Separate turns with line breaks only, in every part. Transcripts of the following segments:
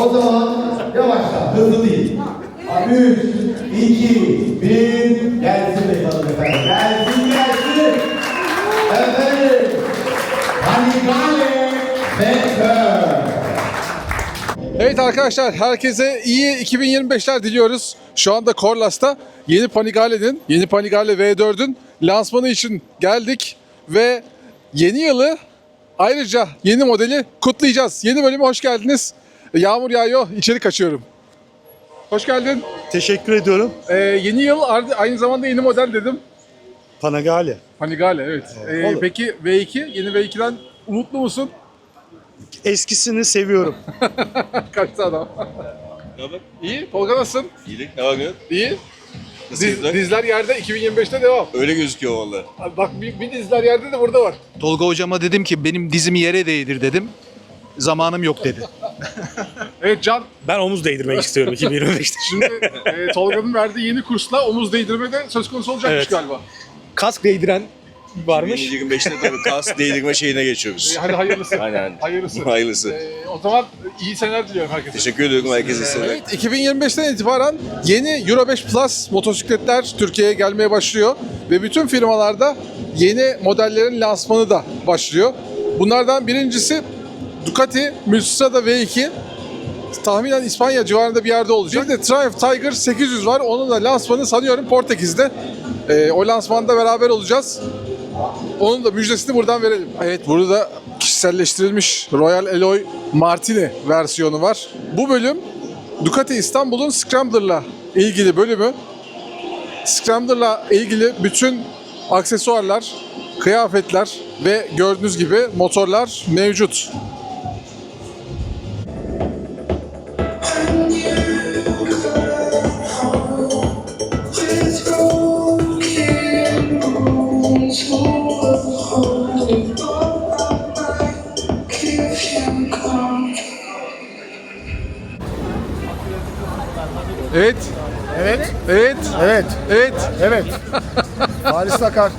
O zaman yavaşla, hızlı değil. 3, 2, 1, gelsin bakalım efendim. Gelsin, gelsin. Efendim. Panigale Becker.
Evet arkadaşlar herkese iyi 2025'ler diliyoruz. Şu anda Korlas'ta yeni Panigale'nin, yeni Panigale V4'ün lansmanı için geldik ve yeni yılı ayrıca yeni modeli kutlayacağız. Yeni bölüme hoş geldiniz. Yağmur yağıyor, içeri kaçıyorum. Hoş geldin.
Teşekkür ediyorum.
Ee, yeni yıl ar- aynı zamanda yeni model dedim.
Panagale.
Panigale evet. Ee,
Olur.
peki V2, yeni V2'den umutlu musun?
Eskisini seviyorum.
Kaçtı adam.
Ne haber?
İyi, Tolga nasılsın?
İyilik. Ne var ne yok?
İyi.
Nasıl
Diz,
gidiyor?
dizler yerde 2025'te devam.
Öyle gözüküyor valla.
Abi Bak bir, bir dizler yerde de burada var.
Tolga hocama dedim ki benim dizimi yere değdir dedim. Zamanım yok dedi.
Evet Can,
Ben omuz değdirmek istiyorum 2025'te.
şimdi e, Tolga'nın verdiği yeni kursla omuz değdirme de söz konusu olacakmış
Evet.
galiba.
Kask değdiren varmış.
2025'te tabii kas değdirme şeyine
E,
geçiyoruz.
hadi hayırlısı.
Aynen.
Hayırlısı.
Hayırlısı.
E, o zaman iyi seneler diliyorum herkese.
Teşekkür ediyorum herkese size.
Evet, 2025'ten itibaren yeni Euro 5 Plus motosikletler Türkiye'ye gelmeye başlıyor ve bütün firmalarda yeni modellerin lansmanı da başlıyor. Bunlardan birincisi Ducati Multistrada V2 tahminen İspanya civarında bir yerde olacak. Bir de Triumph Tiger 800 var. Onun da lansmanı sanıyorum Portekiz'de. Ee, o lansmanda beraber olacağız. Onun da müjdesini buradan verelim. Evet burada da kişiselleştirilmiş Royal Alloy Martini versiyonu var. Bu bölüm Ducati İstanbul'un Scrambler'la ilgili bölümü. Scrambler'la ilgili bütün aksesuarlar, kıyafetler ve gördüğünüz gibi motorlar mevcut. Evet,
Evet,
evet,
evet,
evet.
evet. Paris Dakar.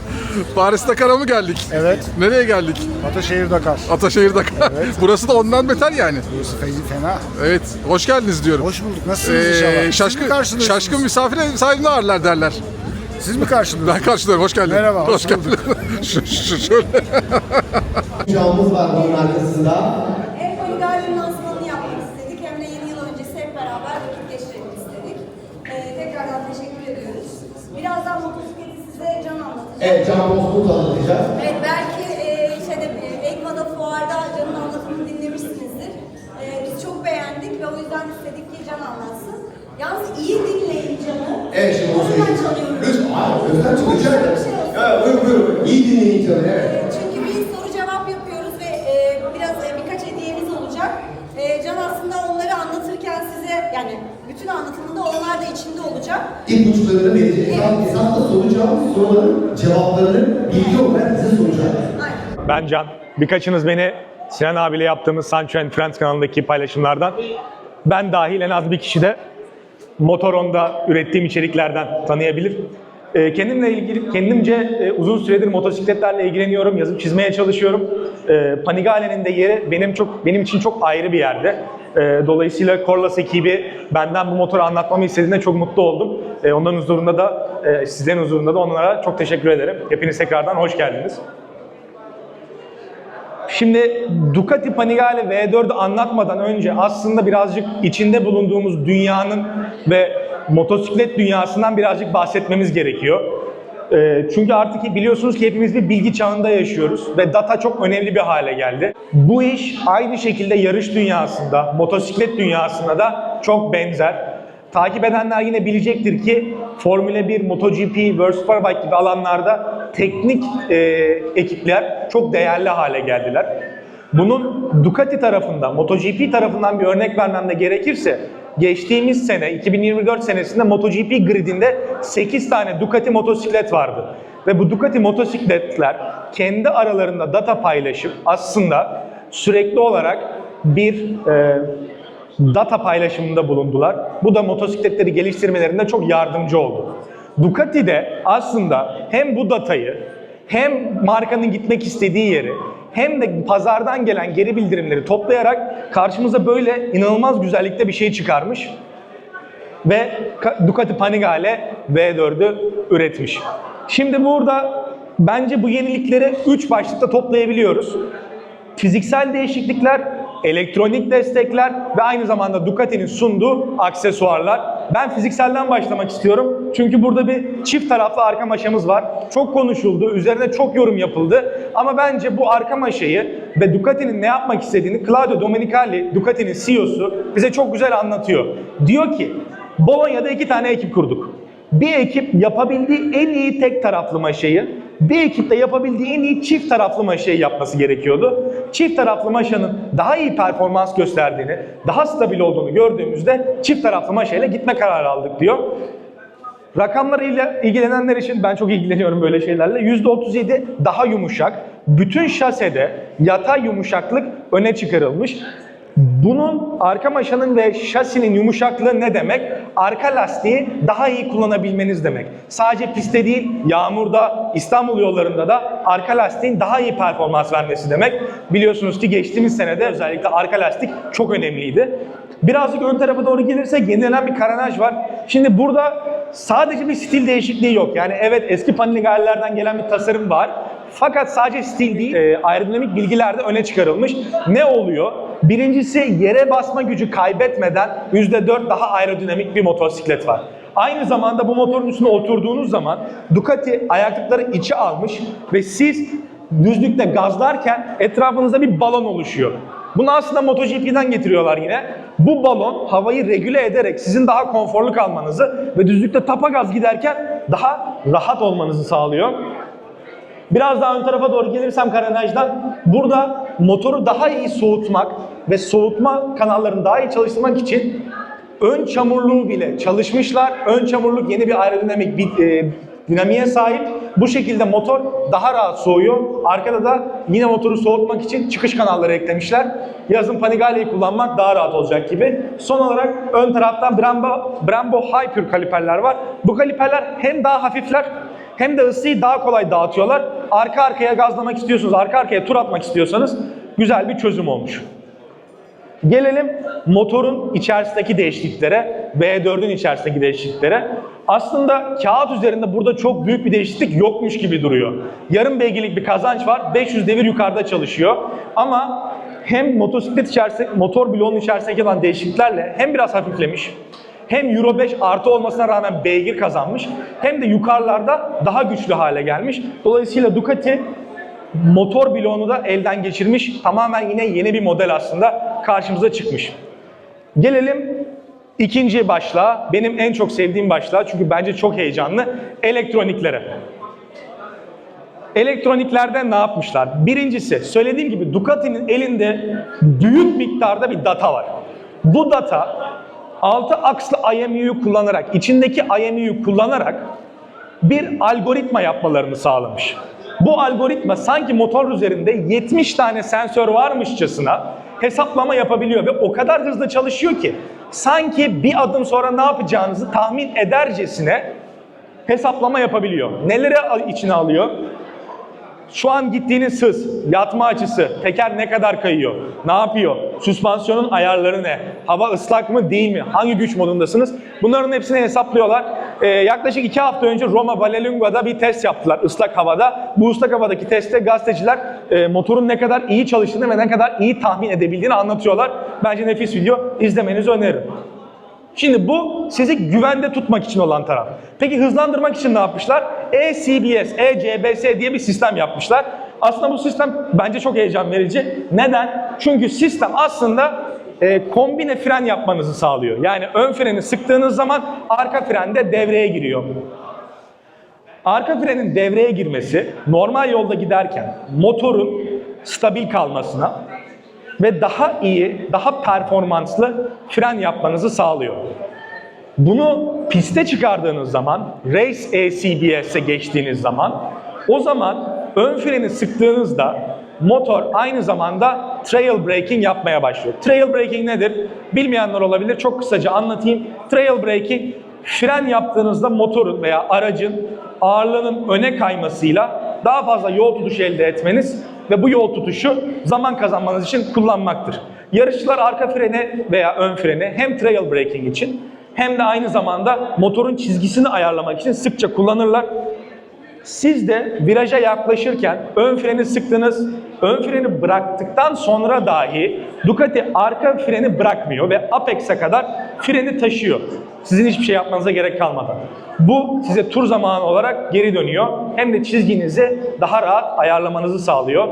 Paris Dakar'a mı geldik?
Evet.
Nereye geldik?
Ataşehir Dakar.
Ataşehir Dakar. Burası da ondan beter yani.
Burası fe- fena.
Evet, hoş geldiniz diyorum.
Hoş bulduk. Nasılsınız
Ee,
inşallah? Siz mi
şaşkın,
karşılıyorsunuz?
şaşkın misafir ev sahibini ağırlar derler.
Siz mi karşılıyorsunuz?
Ben karşılıyorum, hoş geldin.
Merhaba, hoş
geldin. şu, şu, şöyle.
Uçağımız var bunun arkasında.
Hem Poligal'in lansmanını yapmak istedik hem de yeni yıl öncesi hep beraber vakit geçirelim istedik. Ee, tekrardan teşekkür ediyoruz. Birazdan motosikleti size Can anlatacak.
Evet, Can Bozkurt'u anlatacağız.
Evet, belki e, şeyde, e, fuarda Can'ın anlatımını dinlemişsinizdir. E, biz çok beğendik ve o yüzden istedik ki Can anlatsın. Yalnız iyi dinleyin Can'ı.
Evet, şimdi onu
O yüzden
söyleyeyim.
çalıyorum.
Lütfen, hayır, çok.
Bir şey olsun.
Evet, buyurun, buyurun. İyi dinleyin canım, evet.
Çünkü bir soru cevap yapıyoruz ve e, biraz e, birkaç hediyemiz olacak. E, Can aslında onları anlatırken size yani bütün anlatımında onlar da içinde olacak.
İpuçlarını verecek. Esas, esas da soracağımız soruların cevaplarını bilgi olarak bize soracak.
Aynen.
Ben Can. Birkaçınız beni Sinan abiyle yaptığımız Sancho and Friends kanalındaki paylaşımlardan ben dahil en az bir kişi de Motoron'da ürettiğim içeriklerden tanıyabilir. Ee, kendimle ilgili, kendimce e, uzun süredir motosikletlerle ilgileniyorum, yazıp çizmeye çalışıyorum. Ee, Panigale'nin de yeri benim çok benim için çok ayrı bir yerde. Ee, dolayısıyla Corlas ekibi benden bu motoru anlatmamı istediğinde çok mutlu oldum. Ee, onların huzurunda da, e, sizlerin huzurunda da onlara çok teşekkür ederim. Hepiniz tekrardan hoş geldiniz. Şimdi Ducati Panigale V4'ü anlatmadan önce aslında birazcık içinde bulunduğumuz dünyanın ve motosiklet dünyasından birazcık bahsetmemiz gerekiyor. Ee, Çünkü artık biliyorsunuz ki hepimiz bir bilgi çağında yaşıyoruz ve data çok önemli bir hale geldi. Bu iş aynı şekilde yarış dünyasında, motosiklet dünyasında da çok benzer. Takip edenler yine bilecektir ki Formula 1, MotoGP, World Superbike gibi alanlarda teknik e, ekipler çok değerli hale geldiler. Bunun Ducati tarafından, MotoGP tarafından bir örnek vermem de gerekirse geçtiğimiz sene 2024 senesinde MotoGP gridinde 8 tane Ducati motosiklet vardı. Ve bu Ducati motosikletler kendi aralarında data paylaşıp aslında sürekli olarak bir e, data paylaşımında bulundular. Bu da motosikletleri geliştirmelerinde çok yardımcı oldu. Ducati de aslında hem bu datayı hem markanın gitmek istediği yeri hem de pazardan gelen geri bildirimleri toplayarak karşımıza böyle inanılmaz güzellikte bir şey çıkarmış ve Ducati Panigale V4'ü üretmiş. Şimdi burada bence bu yenilikleri 3 başlıkta toplayabiliyoruz. Fiziksel değişiklikler, elektronik destekler ve aynı zamanda Ducati'nin sunduğu aksesuarlar. Ben fizikselden başlamak istiyorum. Çünkü burada bir çift taraflı arka maşamız var. Çok konuşuldu, üzerine çok yorum yapıldı. Ama bence bu arka maşayı ve Ducati'nin ne yapmak istediğini Claudio Domenicali, Ducati'nin CEO'su bize çok güzel anlatıyor. Diyor ki, Bologna'da iki tane ekip kurduk. Bir ekip yapabildiği en iyi tek taraflı maşayı, bir ekip de yapabildiği en iyi çift taraflı maşayı yapması gerekiyordu. Çift taraflı maşanın daha iyi performans gösterdiğini, daha stabil olduğunu gördüğümüzde çift taraflı maşayla gitme kararı aldık diyor. Rakamlarıyla ilgilenenler için ben çok ilgileniyorum böyle şeylerle. %37 daha yumuşak. Bütün şasede yatay yumuşaklık öne çıkarılmış. Bunun arka maşanın ve şasinin yumuşaklığı ne demek? Arka lastiği daha iyi kullanabilmeniz demek. Sadece pistte değil, yağmurda, İstanbul yollarında da arka lastiğin daha iyi performans vermesi demek. Biliyorsunuz ki geçtiğimiz senede özellikle arka lastik çok önemliydi. Birazcık ön tarafa doğru gelirsek yenilenen bir karenaj var. Şimdi burada sadece bir stil değişikliği yok. Yani evet eski Panigale'lerden gelen bir tasarım var. Fakat sadece stil değil, e, aerodinamik bilgiler de öne çıkarılmış. Ne oluyor? Birincisi yere basma gücü kaybetmeden %4 daha aerodinamik bir motosiklet var. Aynı zamanda bu motorun üstüne oturduğunuz zaman Ducati ayaklıkları içe almış ve siz düzlükte gazlarken etrafınızda bir balon oluşuyor. Bunu aslında MotoGP'den getiriyorlar yine. Bu balon havayı regüle ederek sizin daha konforlu kalmanızı ve düzlükte tapa gaz giderken daha rahat olmanızı sağlıyor. Biraz daha ön tarafa doğru gelirsem karenajdan burada motoru daha iyi soğutmak ve soğutma kanallarını daha iyi çalıştırmak için ön çamurluğu bile çalışmışlar. Ön çamurluk yeni bir aerodinamik bir e, dinamiğe sahip. Bu şekilde motor daha rahat soğuyor. Arkada da yine motoru soğutmak için çıkış kanalları eklemişler. Yazın Panigale'yi kullanmak daha rahat olacak gibi. Son olarak ön taraftan Brembo, Brembo Hyper kaliperler var. Bu kaliperler hem daha hafifler hem de ısıyı daha kolay dağıtıyorlar. Arka arkaya gazlamak istiyorsunuz, arka arkaya tur atmak istiyorsanız güzel bir çözüm olmuş. Gelelim motorun içerisindeki değişikliklere, V4'ün içerisindeki değişikliklere. Aslında kağıt üzerinde burada çok büyük bir değişiklik yokmuş gibi duruyor. Yarım beygirlik bir kazanç var, 500 devir yukarıda çalışıyor. Ama hem motosiklet içerisinde, motor bloğunun içerisindeki olan değişikliklerle hem biraz hafiflemiş, hem Euro 5 artı olmasına rağmen beygir kazanmış, hem de yukarılarda daha güçlü hale gelmiş. Dolayısıyla Ducati motor bloğunu da elden geçirmiş. Tamamen yine yeni bir model aslında karşımıza çıkmış. Gelelim ikinci başlığa. Benim en çok sevdiğim başlığa çünkü bence çok heyecanlı. Elektroniklere. Elektroniklerde ne yapmışlar? Birincisi söylediğim gibi Ducati'nin elinde büyük miktarda bir data var. Bu data 6 akslı IMU'yu kullanarak, içindeki IMU'yu kullanarak bir algoritma yapmalarını sağlamış. Bu algoritma sanki motor üzerinde 70 tane sensör varmışçasına hesaplama yapabiliyor ve o kadar hızlı çalışıyor ki sanki bir adım sonra ne yapacağınızı tahmin edercesine hesaplama yapabiliyor. Neleri al- içine alıyor? Şu an gittiğiniz hız, yatma açısı, teker ne kadar kayıyor, ne yapıyor, süspansiyonun ayarları ne, hava ıslak mı değil mi, hangi güç modundasınız bunların hepsini hesaplıyorlar. Ee, yaklaşık iki hafta önce Roma Vallelunga'da bir test yaptılar ıslak havada. Bu ıslak havadaki testte gazeteciler e, motorun ne kadar iyi çalıştığını ve ne kadar iyi tahmin edebildiğini anlatıyorlar. Bence nefis video, izlemenizi öneririm. Şimdi bu sizi güvende tutmak için olan taraf. Peki hızlandırmak için ne yapmışlar? E-CBS, E-CBS diye bir sistem yapmışlar. Aslında bu sistem bence çok heyecan verici. Neden? Çünkü sistem aslında e, kombine fren yapmanızı sağlıyor. Yani ön freni sıktığınız zaman arka fren de devreye giriyor. Arka frenin devreye girmesi normal yolda giderken motorun stabil kalmasına ve daha iyi, daha performanslı fren yapmanızı sağlıyor. Bunu piste çıkardığınız zaman, Race ACBS'e geçtiğiniz zaman, o zaman ön freni sıktığınızda motor aynı zamanda trail braking yapmaya başlıyor. Trail braking nedir? Bilmeyenler olabilir. Çok kısaca anlatayım. Trail braking fren yaptığınızda motorun veya aracın ağırlığının öne kaymasıyla daha fazla yol tutuşu elde etmeniz ve bu yol tutuşu zaman kazanmanız için kullanmaktır. Yarışçılar arka freni veya ön freni hem trail braking için hem de aynı zamanda motorun çizgisini ayarlamak için sıkça kullanırlar. Siz de viraja yaklaşırken ön freni sıktınız, ön freni bıraktıktan sonra dahi Ducati arka freni bırakmıyor ve Apex'e kadar freni taşıyor. Sizin hiçbir şey yapmanıza gerek kalmadan. Bu size tur zamanı olarak geri dönüyor. Hem de çizginizi daha rahat ayarlamanızı sağlıyor.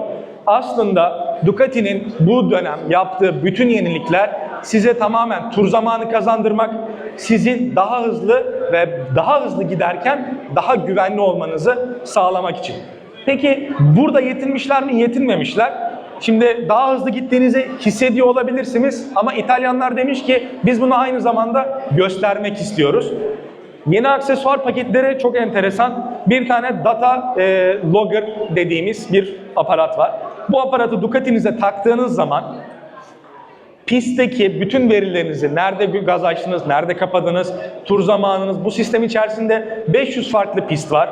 Aslında Ducati'nin bu dönem yaptığı bütün yenilikler size tamamen tur zamanı kazandırmak, sizin daha hızlı ve daha hızlı giderken daha güvenli olmanızı sağlamak için. Peki burada yetinmişler mi? Yetinmemişler. Şimdi daha hızlı gittiğinizi hissediyor olabilirsiniz ama İtalyanlar demiş ki biz bunu aynı zamanda göstermek istiyoruz. Yeni aksesuar paketleri çok enteresan. Bir tane data e, logger dediğimiz bir aparat var. Bu aparatı Ducati'nize taktığınız zaman pistteki bütün verilerinizi, nerede gaz açtınız, nerede kapadınız, tur zamanınız, bu sistem içerisinde 500 farklı pist var.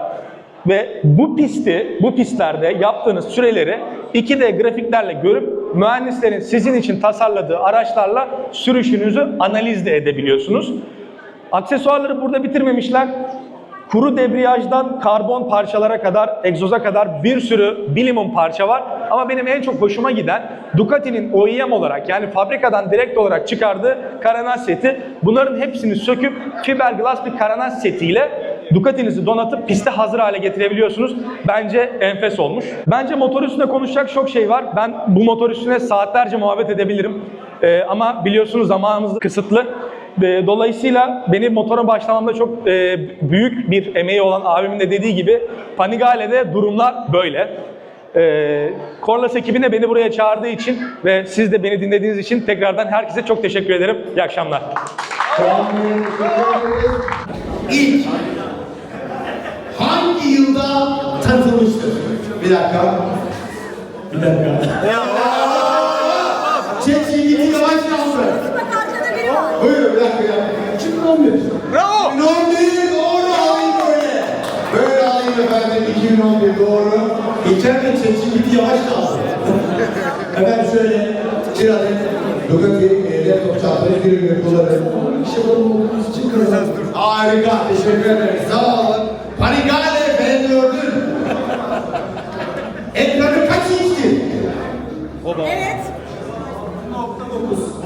Ve bu pisti, bu pistlerde yaptığınız süreleri 2D grafiklerle görüp mühendislerin sizin için tasarladığı araçlarla sürüşünüzü analiz de edebiliyorsunuz. Aksesuarları burada bitirmemişler. Kuru debriyajdan karbon parçalara kadar, egzoza kadar bir sürü bilimum parça var. Ama benim en çok hoşuma giden Ducati'nin OEM olarak yani fabrikadan direkt olarak çıkardığı karanaj seti. Bunların hepsini söküp fiberglass bir karanaj setiyle Ducati'nizi donatıp piste hazır hale getirebiliyorsunuz. Bence enfes olmuş. Bence motor üstünde konuşacak çok şey var. Ben bu motor üstüne saatlerce muhabbet edebilirim. Ee, ama biliyorsunuz zamanımız kısıtlı. E, Dolayısıyla benim motora başlamamda çok e, büyük bir emeği olan abimin de dediği gibi Panigale'de durumlar böyle. E, Corlas ekibine beni buraya çağırdığı için ve siz de beni dinlediğiniz için tekrardan herkese çok teşekkür ederim. İyi akşamlar.
İlk yılda tanıtılmıştır? Bir dakika. Bir dakika. ChatGPT yavaş kaldı.
Bak arkada biri var.
Buyurun bir dakika ya. 2011. Bravo. 2011 doğru alayım böyle. Böyle alayım efendim 2011 doğru. İçeride ChatGPT yavaş kaldı. Efendim şöyle bir adet Ducati e, laptop çantayı bir ürün kullanırım. İşte bunu olduğunuz için kazandım. Harika. Teşekkür ederim. Sağ olun. Panigale
Evet.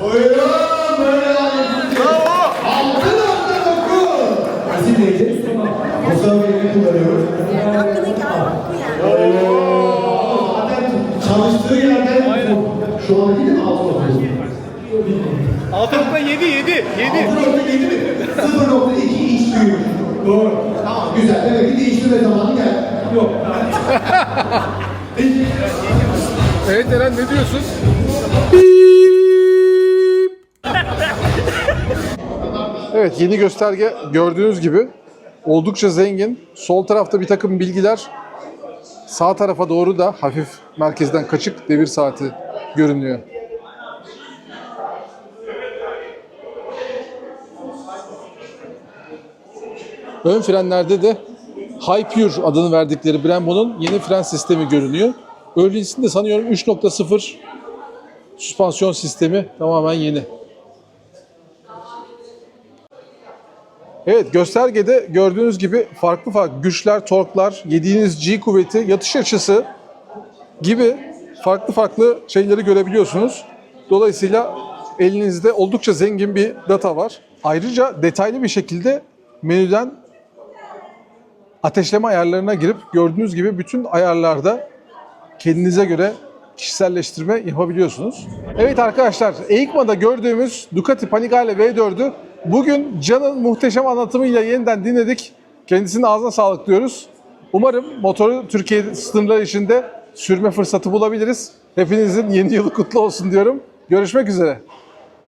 Buyurun böyle alayım. Bravo. Altı nokta dokuz. İsim neydi? Mustafa Bey'i kullanıyoruz.
Hakkındaki hakkı yani.
Zaten çalıştığı yerden şu an değil mi? Altı nokta dokuz.
6.7 7 7.
6.7 mi? 0.2 iş büyük. Doğru. Tamam güzel. Demek ki değiştirme zamanı geldi. Yok.
Evet Eren ne diyorsun? Evet yeni gösterge gördüğünüz gibi oldukça zengin. Sol tarafta bir takım bilgiler. Sağ tarafa doğru da hafif merkezden kaçık devir saati görünüyor. Ön frenlerde de High Pure adını verdikleri Brembo'nun yeni fren sistemi görünüyor. Öğlencisinde sanıyorum 3.0 süspansiyon sistemi tamamen yeni. Evet göstergede gördüğünüz gibi farklı farklı güçler, torklar, yediğiniz G kuvveti, yatış açısı gibi farklı farklı şeyleri görebiliyorsunuz. Dolayısıyla elinizde oldukça zengin bir data var. Ayrıca detaylı bir şekilde menüden ateşleme ayarlarına girip gördüğünüz gibi bütün ayarlarda kendinize göre kişiselleştirme yapabiliyorsunuz. Evet arkadaşlar, EICMA'da gördüğümüz Ducati Panigale V4'ü bugün Can'ın muhteşem anlatımıyla yeniden dinledik. Kendisinin ağzına sağlık diyoruz. Umarım motoru Türkiye sınırları içinde sürme fırsatı bulabiliriz. Hepinizin yeni yılı kutlu olsun diyorum. Görüşmek üzere.